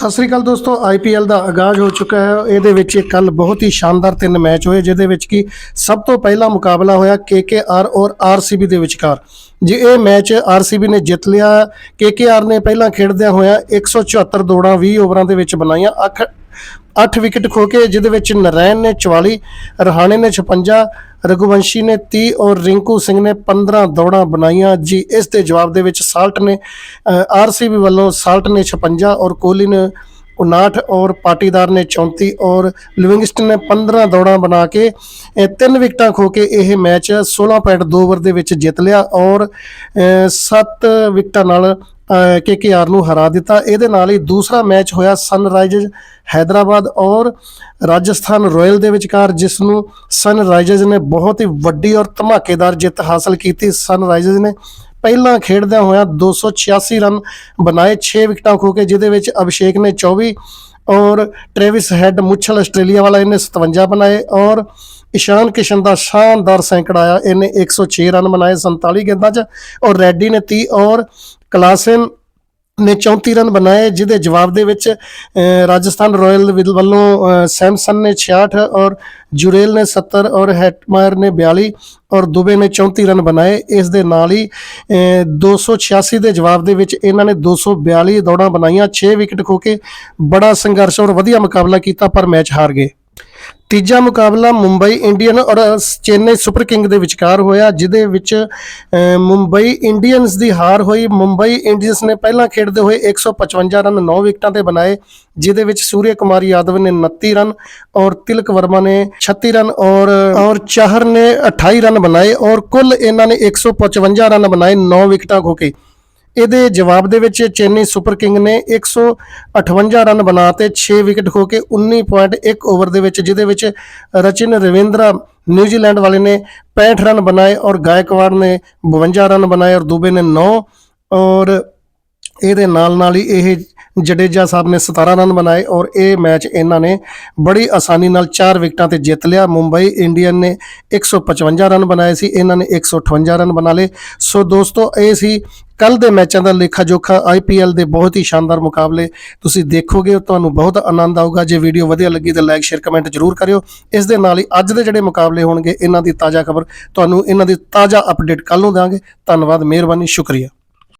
ਸਤਿ ਸ੍ਰੀ ਅਕਾਲ ਦੋਸਤੋ ਆਈਪੀਐਲ ਦਾ ਆਗਾਜ਼ ਹੋ ਚੁੱਕਾ ਹੈ। ਇਹਦੇ ਵਿੱਚ ਕੱਲ ਬਹੁਤ ਹੀ ਸ਼ਾਨਦਾਰ ਤਿੰਨ ਮੈਚ ਹੋਏ, ਜਿਹਦੇ ਵਿੱਚ ਕਿ ਸਭ ਤੋਂ ਪਹਿਲਾ ਮੁਕਾਬਲਾ ਹੋਇਆ ਕੇਕੇਆਰ ਔਰ ਆਰਸੀਬੀ ਦੇ ਵਿਚਕਾਰ। ਜੇ ਇਹ ਮੈਚ ਆਰਸੀਬੀ ਨੇ ਜਿੱਤ ਲਿਆ ਕੇਕੇਆਰ ਨੇ ਪਹਿਲਾਂ ਖੇਡਦਿਆਂ ਹੋਇਆ 174 ਦੌੜਾਂ 20 ਓਵਰਾਂ ਦੇ ਵਿੱਚ ਬਣਾਈਆਂ। ਅੱਖ 8 ਵਿਕਟ ਖੋ ਕੇ, ਜਿਹਦੇ ਵਿੱਚ ਨਰੈਣ ਨੇ 44 ਰਹਾਣੇ ਨੇ 56 ਰਘੁਵੰਸ਼ੀ ਨੇ 30 ਔਰ ਰਿੰਕੂ ਸਿੰਘ ਨੇ 15 ਦੌੜਾਂ ਬਣਾਈਆਂ। ਜੀ, ਇਸ ਦੇ ਜਵਾਬ ਦੇ ਵਿੱਚ ਸਾਲਟ ਨੇ ਆਰਸੀਬੀ ਵੱਲੋਂ ਸਾਲਟ ਨੇ 56 ਔਰ ਕੋਹਲੀ ਨੇ 59 ਔਰ ਪਾਟੀਦਾਰ ਨੇ 34 ਔਰ ਲਿਵਿੰਗਸਟਨ ਨੇ 15 ਦੌੜਾਂ ਬਣਾ ਕੇ ਤਿੰਨ ਵਿਕਟਾਂ ਖੋ ਕੇ ਇਹ ਮੈਚ 16.2 ਓਵਰ ਦੇ ਵਿੱਚ ਜਿੱਤ ਲਿਆ ਔਰ 7 ਵਿਕਟਾਂ ਨਾਲ ਕੇਕੇਆਰ ਨੂੰ ਹਰਾ ਦਿੱਤਾ। ਇਹਦੇ ਨਾਲ ਹੀ ਦੂਸਰਾ ਮੈਚ ਹੋਇਆ ਸਨਰਾਈਜ਼ਰਸ ਹੈਦਰਾਬਾਦ ਔਰ ਰਾਜਸਥਾਨ ਰਾਇਲ ਦੇ ਵਿਚਕਾਰ, ਜਿਸ ਨੂੰ ਸਨਰਾਈਜ਼ਰਸ ਨੇ ਬਹੁਤ ਹੀ ਵੱਡੀ ਔਰ ਧਮਾਕੇਦਾਰ ਜਿੱਤ ਹਾਸਲ ਕੀਤੀ। ਸਨਰਾਈਜ਼ਰਸ ਨੇ ਪਹਿਲਾਂ ਖੇਡਦਿਆਂ ਹੋਇਆਂ 286 ਰਨ ਬਣਾਏ 6 ਵਿਕਟਾਂ ਖੋ ਕੇ, ਜਿਹਦੇ ਵਿੱਚ ਅਭਿਸ਼ੇਕ ਨੇ 24 ਔਰ ਟ੍ਰੇਵਿਸ ਹੈਡ ਮੁੱਛਲ ਆਸਟ੍ਰੇਲੀਆ ਵਾਲਾ ਇਹਨੇ 57 ਬਣਾਏ ਔਰ ਇਸ਼ਾਨ ਕਿਸ਼ਨ ਦਾ ਸ਼ਾਨਦਾਰ ਸੈਂਕੜਾ ਆਇਆ। ਇਹਨੇ 106 ਰਨ ਬਣਾਏ 47 ਗੇਂਦਾਂ 'ਚ ਔਰ ਰੈਡੀ ਨੇ 30 ਔਰ ਕਲਾਸਨ ਨੇ 34 ਰਨ ਬਣਾਏ ਜਿਹਦੇ ਜਵਾਬ ਦੇ ਵਿੱਚ ਰਾਜਸਥਾਨ ਰਾਇਲ ਵੱਲੋਂ ਸੈਮਸਨ ਨੇ 66 ਔਰ ਜੁਰੇਲ ਨੇ 70 ਔਰ ਹੈਟਮਾਇਰ ਨੇ 42 ਔਰ ਦੁਬੇ ਨੇ 34 ਰਨ ਬਣਾਏ। ਇਸ ਦੇ ਨਾਲ ਹੀ ਅਹ, 286 ਦੇ ਜਵਾਬ ਦੇ ਵਿੱਚ ਇਹਨਾਂ ਨੇ 242 ਦੌੜਾਂ ਬਣਾਈਆਂ 6 ਵਿਕਟ ਖੋ ਕੇ ਬੜਾ ਸੰਘਰਸ਼ ਔਰ ਵਧੀਆ ਮੁਕਾਬਲਾ ਕੀਤਾ ਪਰ ਮੈਚ ਹਾਰ ਗਏ। ਤੀਜਾ ਮੁਕਾਬਲਾ ਮੁੰਬਈ ਇੰਡੀਅਨ ਔਰ ਚੇਨਈ ਸੁਪਰ ਕਿੰਗ ਦੇ ਵਿਚਕਾਰ ਹੋਇਆ, ਜਿਹਦੇ ਵਿੱਚ ਮੁੰਬਈ ਇੰਡੀਅਨਸ ਦੀ ਹਾਰ ਹੋਈ। ਮੁੰਬਈ ਇੰਡੀਅਨਸ ਨੇ ਪਹਿਲਾਂ ਖੇਡਦੇ ਹੋਏ 155 ਰਨ 9 ਵਿਕਟਾਂ ਤੇ ਬਣਾਏ, ਜਿਹਦੇ ਵਿੱਚ ਸੂਰਿਆ ਕੁਮਾਰ ਯਾਦਵ ਨੇ 29 ਰਨ ਔਰ ਤਿਲਕ ਵਰਮਾ ਨੇ 36 ਰਨ ਔਰ ਔਰ ਚਾਹਰ ਨੇ 28 ਰਨ ਬਣਾਏ ਔਰ ਕੁੱਲ ਇਹਨਾਂ ਨੇ 155 ਰਨ ਬਣਾਏ 9 ਵਿਕਟਾਂ ਖੋ ਕੇ। ਇਹਦੇ ਜਵਾਬ ਦੇ ਵਿੱਚ ਚੇਨਈ ਸੁਪਰ ਕਿੰਗ ਨੇ 158 ਰਨ ਬਣਾਤੇ 6 ਵਿਕਟ ਖੋ ਕੇ 19.1 ਓਵਰ ਦੇ ਵਿੱਚ, ਜਿਹਦੇ ਵਿੱਚ ਰਚਿਨ ਰਵਿੰਦਰਾ ਨਿਊਜ਼ੀਲੈਂਡ ਵਾਲੇ ਨੇ 65 ਰਨ ਬਣਾਏ ਔਰ ਗਾਇਕਵਾੜ ਨੇ 52 ਰਨ ਬਣਾਏ ਔਰ ਦੂਬੇ ਨੇ 9 ਔਰ ਇਹਦੇ ਨਾਲ ਨਾਲ ਹੀ ਇਹ ਜਡੇਜਾ ਸਾਹਿਬ ਨੇ 17 ਰਨ ਬਣਾਏ ਔਰ ਇਹ ਮੈਚ ਇਹਨਾਂ ਨੇ ਬੜੀ ਆਸਾਨੀ ਨਾਲ 4 ਵਿਕਟਾਂ ਤੇ ਜਿੱਤ ਲਿਆ। ਮੁੰਬਈ ਇੰਡੀਅਨ ਨੇ 155 ਰਨ ਬਣਾਏ ਸੀ, ਇਹਨਾਂ ਨੇ 158 ਰਨ ਬਣਾ ਲਏ। ਸੋ ਦੋਸਤੋ, ਇਹ ਸੀ ਕੱਲ ਦੇ ਮੈਚਾਂ ਦਾ ਲੇਖਾ ਜੋਖਾ ਆਈਪੀਐਲ ਦੇ ਬਹੁਤ ਹੀ ਸ਼ਾਨਦਾਰ ਮੁਕਾਬਲੇ। ਤੁਸੀਂ ਦੇਖੋਗੇ, ਤੁਹਾਨੂੰ ਬਹੁਤ ਆਨੰਦ ਆਊਗਾ। ਜੇ ਵੀਡੀਓ ਵਧੀਆ ਲੱਗੀ ਤਾਂ ਲਾਈਕ, ਸ਼ੇਅਰ, ਕਮੈਂਟ ਜ਼ਰੂਰ ਕਰਿਓ। ਇਸ ਦੇ ਨਾਲ ਹੀ ਅੱਜ ਦੇ ਜਿਹੜੇ ਮੁਕਾਬਲੇ ਹੋਣਗੇ, ਇਹਨਾਂ ਦੀ ਤਾਜ਼ਾ ਖਬਰ, ਤੁਹਾਨੂੰ ਇਹਨਾਂ ਦੀ ਤਾਜ਼ਾ ਅਪਡੇਟ ਕੱਲ ਨੂੰ ਦਾਂਗੇ ਧੰਨਵਾਦ, ਮਿਹਰਬਾਨੀ, ਸ਼ੁਕਰੀਆ।